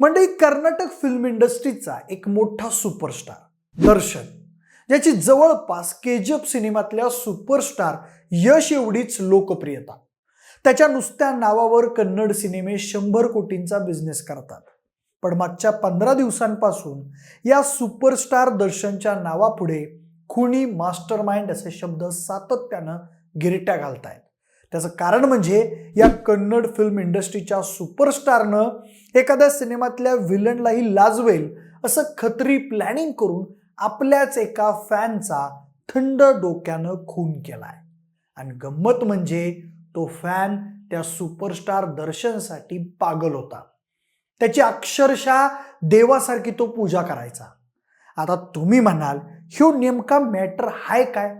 म्हणजे कर्नाटक फिल्म इंडस्ट्रीचा एक मोठा सुपरस्टार दर्शन ज्याची जवळपास के जी एफ सिनेमातल्या सुपरस्टार यश एवढीच लोकप्रियता. त्याच्या नुसत्या नावावर कन्नड सिनेमे शंभर कोटींचा बिझनेस करतात. पण मागच्या पंधरा दिवसांपासून या सुपरस्टार दर्शनच्या नावापुढे खुणी मास्टर माइंड असे शब्द सातत्यानं गिरट्या घालतायत. त्याचं कारण म्हणजे या कन्नड फिल्म इंडस्ट्रीच्या सुपरस्टारनं एखाद्या सिनेमातल्या विलनलाही लाजवेल असं खत्री प्लॅनिंग करून आपल्याच एका फॅनचा थंड डोक्यानं खून केलाय. आणि गंमत म्हणजे तो फॅन त्या सुपरस्टार दर्शनसाठी पागल होता. त्याची अक्षरशः देवासारखी तो पूजा करायचा. आता तुम्ही म्हणाल ह्यो नेमका मॅटर हाय काय?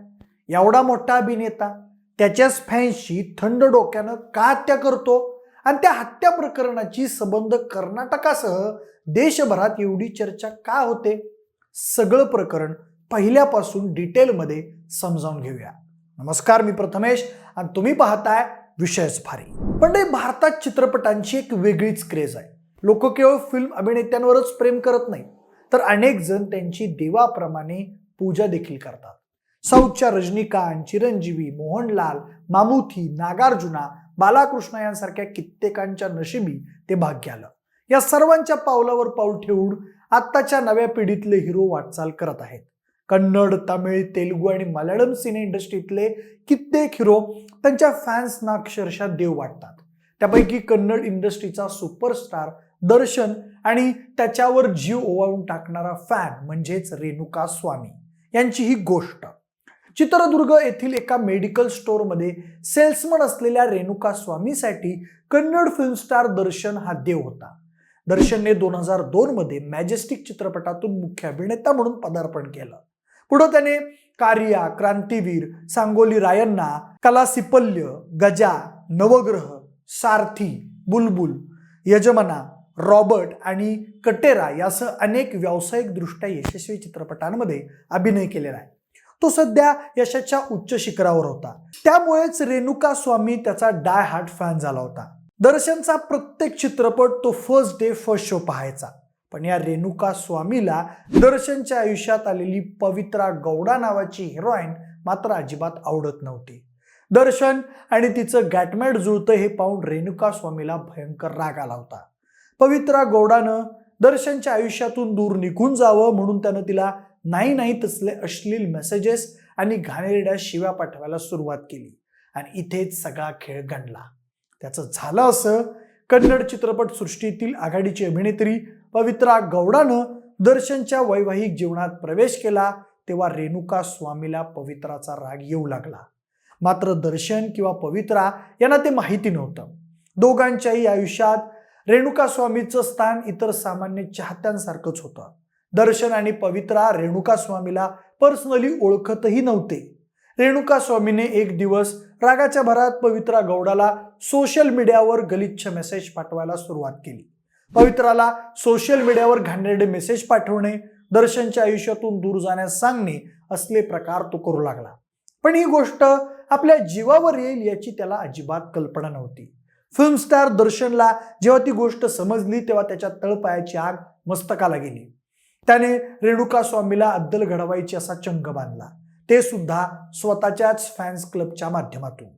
एवढा मोठा अभिनेता त्याच्याच फॅनशी थंड डोक्यानं का हत्या करतो? आणि त्या हत्या प्रकरणाची संबंध कर्नाटकासह देशभरात एवढी चर्चा का होते? सगळं प्रकरण पहिल्यापासून डिटेलमध्ये समजावून घेऊया. नमस्कार मी प्रथमेश आणि तुम्ही पाहताय विषयच भारी. पण भारतात चित्रपटांची एक वेगळीच क्रेज आहे. लोक केवळ फिल्म अभिनेत्यांवरच प्रेम करत नाही तर अनेक जण त्यांची देवाप्रमाणे पूजा देखील करतात. साऊथच्या रजनीकांत चिरंजीवी मोहनलाल मामुथी नागार्जुना बालाकृष्ण यांसारख्या कित्येकांच्या नशिबी ते भाग्य आलं. या सर्वांच्या पावलावर पाऊल ठेवून आत्ताच्या नव्या पिढीतले हिरो वाटचाल करत आहेत. कन्नड तमिळ तेलुगू आणि मल्याळम सिने इंडस्ट्रीतले कित्येक हिरो त्यांच्या फॅन्सना अक्षरशः देव वाटतात. त्यापैकी कन्नड इंडस्ट्रीचा सुपरस्टार दर्शन आणि त्याच्यावर जीव ओवाळून टाकणारा फॅन म्हणजेच रेणुका स्वामी. यांची ही गोष्ट. चित्रदुर्ग येथील एका मेडिकल स्टोअरमध्ये सेल्समन असलेल्या रेणुका स्वामीसाठी कन्नड फिल्म स्टार दर्शन हा देव होता. दर्शनने दोन हजार दोन मध्ये मॅजेस्टिक चित्रपटातून मुख्य अभिनेता म्हणून पदार्पण केलं. पुढे त्याने कार्या क्रांतीवीर सांगोली रायन्ना कलासिपल्य गजा नवग्रह सारथी बुलबुल यजमना रॉबर्ट आणि कटेरा यासह अनेक व्यावसायिकदृष्ट्या यशस्वी चित्रपटांमध्ये अभिनय केलेला आहे. तो सध्या यशाच्या उच्च शिखरावर होता. त्यामुळेच रेणुका स्वामी त्याचा डाय हार्ट फॅन झाला होता. दर्शनचा प्रत्येक चित्रपट तो फर्स्ट डे फर्स्ट शो पाहायचा. पण या रेणुका स्वामीला दर्शनच्या आयुष्यात आलेली पवित्रा गौडा नावाची हिरोईन मात्र अजिबात आवडत नव्हती. दर्शन आणि तिचं गॅटमॅट जुळतं हे पाहून रेणुका स्वामीला भयंकर राग आला होता. पवित्रा गौडानं दर्शनच्या आयुष्यातून दूर निघून जावं म्हणून त्यानं तिला नाही नाही तसले अश्लील मेसेजेस आणि घाणेरड्या शिव्या पाठवायला सुरुवात केली. आणि इथेच सगळा खेळ गणला. त्याचं झालं असं कन्नड चित्रपट सृष्टीतील आघाडीची अभिनेत्री पवित्रा गौडानं दर्शनच्या वैवाहिक जीवनात प्रवेश केला तेव्हा रेणुका स्वामीला पवित्राचा राग येऊ लागला. मात्र दर्शन किंवा पवित्रा यांना ते माहिती नव्हतं. दोघांच्याही आयुष्यात रेणुका स्वामीचं स्थान इतर सामान्य चाहत्यांसारखंच होतं. दर्शन आणि पवित्रा रेणुका स्वामीला पर्सनली ओळखतही नव्हते. रेणुका स्वामीने एक दिवस रागाच्या भरात पवित्रा गौडाला सोशल मीडियावर गलिच्छ मेसेज पाठवायला सुरुवात केली. पवित्राला सोशल मीडियावर घाणेरडे मेसेज पाठवणे दर्शनच्या आयुष्यातून दूर जाण्यास सांगणे असले प्रकार तो करू लागला. पण ही गोष्ट आपल्या जीवावर येईल याची त्याला अजिबात कल्पना नव्हती. फिल्म स्टार दर्शनला जेव्हा ती गोष्ट समजली तेव्हा त्याच्या तळपायाची आग मस्तकाला गेली. त्याने रेणुका स्वामीला अद्दल घडवायची असा चंग बांधला. ते सुद्धा स्वतःच्याच फॅन्स क्लबच्या माध्यमातून.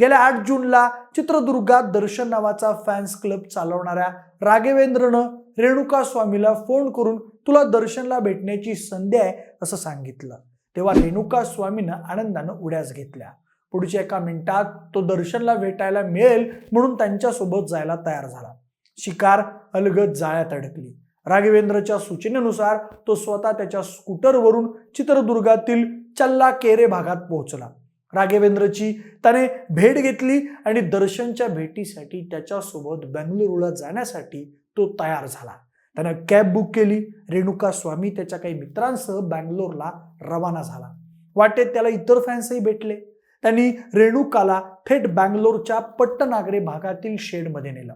गेल्या आठ जूनला चित्रदुर्गात दर्शन नावाचा फॅन्स क्लब चालवणाऱ्या राघवेंद्रनं रेणुका स्वामीला फोन करून तुला दर्शनला भेटण्याची संधी आहे असं सांगितलं. तेव्हा रेणुका स्वामीनं आनंदानं उड्यास घेतल्या. पुढच्या एका मिनिटात तो दर्शनला भेटायला मिळेल म्हणून त्यांच्यासोबत जायला तयार झाला. शिकार अलगद जाळ्यात अडकली. राघवेंद्रच्या सूचनेनुसार तो स्वतः त्याच्या स्कूटरवरून चित्रदुर्गातील चल्ला केरे भागात पोहोचला. राघवेंद्रची त्याने भेट घेतली आणि दर्शनच्या भेटीसाठी त्याच्यासोबत बेंगलुरूला जाण्यासाठी तो तयार झाला. त्यानं कॅब बुक केली. रेणुका स्वामी त्याच्या काही मित्रांसह बँगलोरला रवाना झाला. वाटेत त्याला इतर फॅन्सही भेटले. त्यांनी रेणुकाला थेट बँगलोरच्या पट्टनागरे भागातील शेडमध्ये नेलं.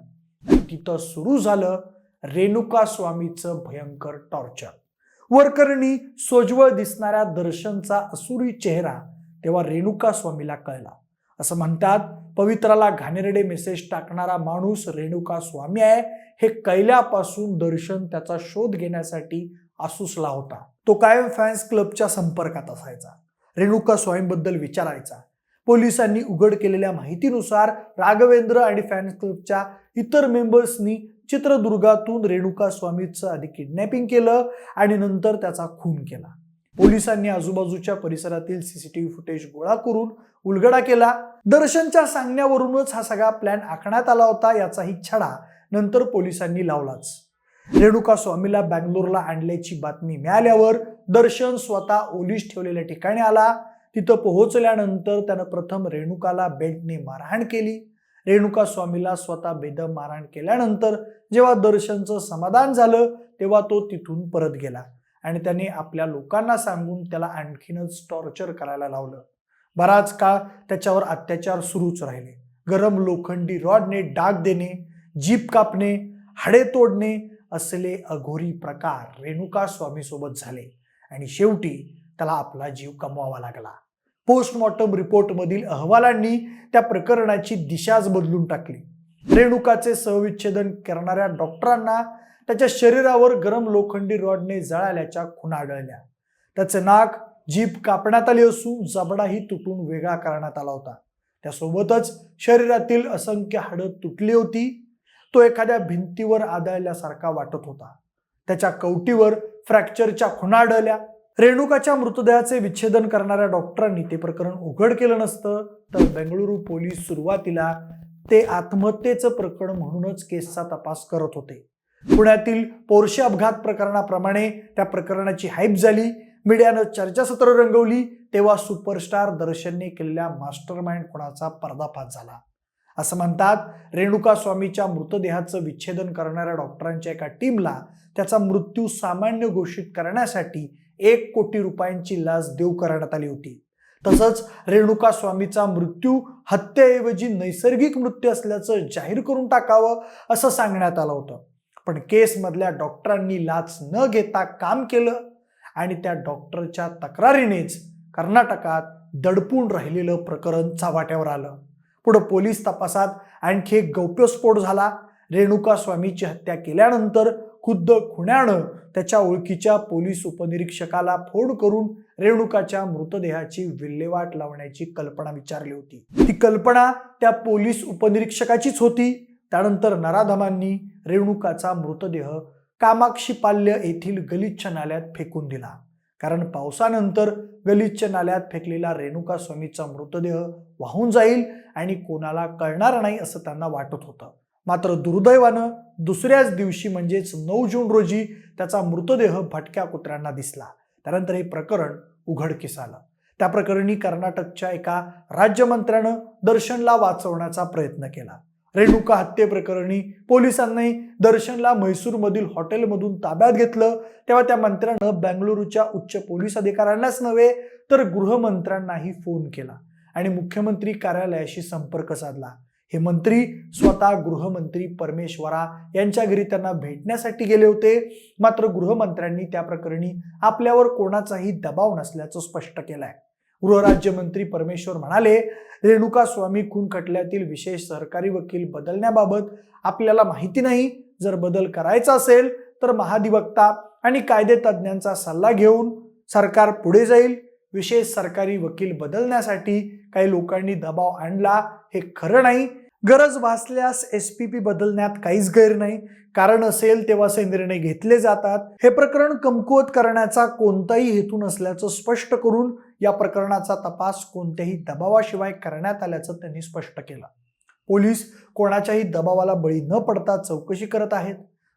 तिथं सुरू झालं रेणुका स्वामीचं भयंकर टॉर्चर. वरकरणी सोज्वळ दिसणाऱ्या दर्शनचा असुरी चेहरा तेव्हा रेणुका स्वामीला कळला. असं म्हणतात पवित्राला घाणेरडे मेसेज टाकणारा माणूस रेणुका स्वामी आहे. हे कैल्यापासून दर्शन त्याचा शोध घेण्यासाठी आसूसला होता. तो कायम फॅन्स क्लबच्या संपर्कात असायचा. रेणुका स्वामींबद्दल विचारायचा. पोलिसांनी उघड केलेल्या माहितीनुसार राघवेंद्र आणि फॅन्स क्लबच्या इतर मेंबर्सनी चित्रदुर्गातून रेणुका स्वामीचं आधी किडनॅपिंग केलं आणि नंतर त्याचा खून केला. पोलिसांनी आजूबाजूच्या परिसरातील सीसीटीव्ही फुटेज गोळा करून उलगडा केला. दर्शनच्या सांगण्यावरूनच हा सगळा प्लॅन आखण्यात आला होता याचाही छडा नंतर पोलिसांनी लावलाच. रेणुका स्वामीला बँगलोरला आणल्याची बातमी मिळाल्यावर दर्शन स्वतः ओलीस ठेवलेल्या ठिकाणी आला. तिथं पोहोचल्यानंतर त्यानं प्रथम रेणुकाला बेल्टने मारहाण केली. रेणुका स्वामीला स्वतः बेदम मारहाण केल्यानंतर जेव्हा दर्शनचं समाधान झालं तेव्हा तो तिथून परत गेला आणि त्याने आपल्या लोकांना सांगून त्याला आणखीनच टॉर्चर करायला लावलं. बराच काळ त्याच्यावर अत्याचार सुरूच राहिले. गरम लोखंडी रॉडने डाग देणे जीप कापणे हाडे तोडणे असले अघोरी प्रकार रेणुका स्वामीसोबत झाले आणि शेवटी त्याला आपला जीव कमवावा लागला. पोस्टमॉर्टम रिपोर्टमधील अहवालांनी त्या प्रकरणाची दिशाच बदलून टाकली. रेणुकाचे सहविच्छेदन करणाऱ्या डॉक्टरांना त्याच्या शरीरावर गरम लोखंडी रॉडने जळाल्याच्या खुणा आढळल्या. त्याचे नाक जीभ कापण्यात आली असून जबडाही तुटून वेगळा करण्यात आला होता. त्यासोबतच शरीरातील असंख्य हाडं तुटली होती. तो एखाद्या भिंतीवर आदळल्यासारखा वाटत होता. त्याच्या कवटीवर फ्रॅक्चरच्या खुणा आढळल्या. रेणुकाच्या मृतदेहाचे विच्छेदन करणाऱ्या डॉक्टरांनी ते प्रकरण उघड केलं नसतं तर बेंगळुरू पोलीस सुरुवातीला ते आत्महत्येचं प्रकरण म्हणूनच केसचा तपास करत होते. पुण्यातील पोरशे अपघात प्रकरणाप्रमाणे त्या प्रकरणाची हाईप झाली मीडियानं चर्चासत्र रंगवली तेव्हा सुपरस्टार दर्शनने केलेल्या मास्टर माइंड कोणाचा पर्दाफाश झाला. असं म्हणतात रेणुका स्वामीच्या मृतदेहाचं विच्छेदन करणाऱ्या डॉक्टरांच्या एका टीमला त्याचा मृत्यू सामान्य घोषित करण्यासाठी एक कोटी रुपयांची लाच देऊ करण्यात आली होती. तसंच रेणुका स्वामीचा मृत्यू हत्येऐवजी नैसर्गिक मृत्यू असल्याचं जाहीर करून टाकावं असं सांगण्यात आलं होतं. पण केसमधल्या डॉक्टरांनी लाच न घेता काम केलं आणि त्या डॉक्टरच्या तक्रारीनेच कर्नाटकात दडपून राहिलेलं प्रकरण चावाट्यावर आलं. पुढं पोलीस तपासात आणखी एक गौप्यस्फोट झाला. रेणुका स्वामीची हत्या केल्यानंतर खुद्द खुण्यानं त्याच्या ओळखीच्या पोलीस उपनिरीक्षकाला फोन करून रेणुकाच्या मृतदेहाची विल्हेवाट लावण्याची कल्पना विचारली होती. ती कल्पना त्या पोलीस उपनिरीक्षकाचीच होती. त्यानंतर नराधमांनी रेणुकाचा मृतदेह कामाक्षीपाल्य येथील गलिच्छ नाल्यात फेकून दिला. कारण पावसानंतर गलिच्छ नाल्यात फेकलेला रेणुका स्वामीचा मृतदेह वाहून जाईल आणि कोणाला कळणार नाही असं त्यांना वाटत होतं. मात्र दुर्दैवानं दुसऱ्याच दिवशी म्हणजेच नऊ जून रोजी त्याचा मृतदेह भटक्या कुत्र्यांना दिसला. त्यानंतर हे प्रकरण उघडकीस आलं. त्या प्रकरणी कर्नाटकच्या एका राज्यमंत्र्यानं दर्शनला वाचवण्याचा प्रयत्न केला. रेणुका हत्येप्रकरणी पोलिसांनी दर्शनला म्हैसूरमधील हॉटेलमधून ताब्यात घेतलं. तेव्हा त्या मंत्र्यानं बेंगलुरूच्या उच्च पोलीस अधिकाऱ्यांनाच नव्हे तर गृहमंत्र्यांनाही फोन केला आणि मुख्यमंत्री कार्यालयाशी संपर्क साधला. हे मंत्री स्वतः गृहमंत्री परमेश्वरा यांच्या घरी त्यांना भेटण्यासाठी गेले होते. मात्र गृहमंत्र्यांनी त्या प्रकरणी आपल्यावर कोणाचाही दबाव नसल्याचं स्पष्ट केलंय. गृहराज्यमंत्री परमेश्वर म्हणाले रेणुका स्वामी खून खटल्यातील विशेष सरकारी वकील बदलण्याबाबत आपल्याला माहिती नाही. जर बदल करायचा असेल तर महाधिवक्ता आणि कायदे तज्ज्ञांचा सल्ला घेऊन सरकार पुढे जाईल. विशेष सरकारी वकील बदलण्यासाठी काही लोकांनी दबाव आणला हे खरं नाही. गरज भासल्यास एस पी पी बदलण्यात काहीच गैर नाही. कारण असेल तेव्हा असे निर्णय घेतले जातात. हे प्रकरण कमकुवत करण्याचा कोणताही हेतू नसल्याचं स्पष्ट करून या प्रकरणाचा तपास कोणत्याही दबावाशिवाय करण्यात आल्याचं त्यांनी स्पष्ट केलं. पोलीस कोणाच्याही दबावाला बळी न पडता चौकशी करत आहेत.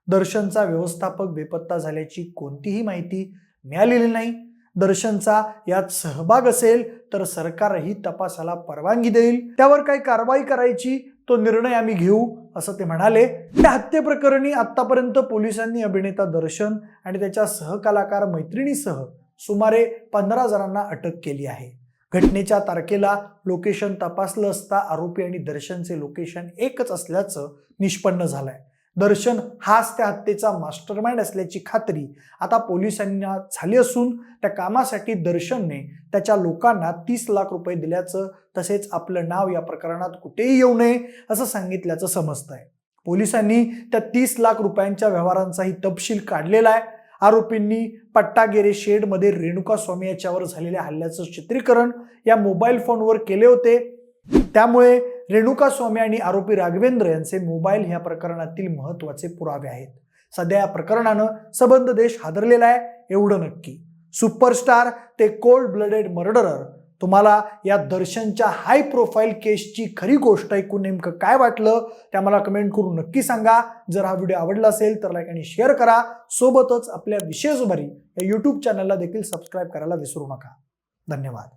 दर्शनचा व्यवस्थापक बेपत्ता झाल्याची कोणतीही माहिती मिळालेली नाही. दर्शनचा यात सहभाग असेल तर सरकारही तपासाला परवानगी देईल. त्यावर काही कारवाई करायची तो निर्णय आम्ही घेऊ असं ते म्हणाले. त्या हत्येप्रकरणी आतापर्यंत पोलिसांनी अभिनेता दर्शन आणि त्याच्या सहकलाकार मैत्रिणीसह सुमारे पंधरा जणांना अटक केली आहे. घटनेच्या तारखेला लोकेशन तपासलं असता आरोपी आणि दर्शनचे लोकेशन एकच असल्याचं निष्पन्न झालंय. दर्शन हाच त्या हत्येचा मास्टरमाइंड असल्याची खात्री आता पोलिसांना झाली असून त्या कामासाठी दर्शनने त्याच्या लोकांना तीस लाख रुपये दिल्याचं तसेच आपलं नाव या प्रकरणात कुठेही येऊ नये असं सांगितल्याचं समजतंय. पोलिसांनी त्या तीस लाख रुपयांच्या व्यवहारांचाही तपशील काढलेला आहे. आरोपींनी पट्टागेरे शेडमध्ये रेणुका स्वामी याच्यावर झालेल्या हल्ल्याचं चित्रीकरण या मोबाईल फोनवर केले होते. त्यामुळे रेणुका स्वामी आणि आरोपी राघवेंद्र यांचे मोबाईल ह्या प्रकरणातील महत्त्वाचे पुरावे आहेत. सध्या या प्रकरणानं सबंध देश हादरलेला आहे एवढं नक्की. सुपरस्टार ते कोल्ड ब्लडेड मर्डरर तुम्हाला या दर्शनच्या हाय प्रोफाईल केसची खरी गोष्ट ऐकून नेमकं काय वाटलं त्या मला कमेंट करून नक्की सांगा. जर हा व्हिडिओ आवडला असेल तर लाईक आणि शेअर करा. सोबतच आपल्या विशेष भरी या यूट्यूब चॅनलला देखील सबस्क्राईब करायला विसरू नका. धन्यवाद.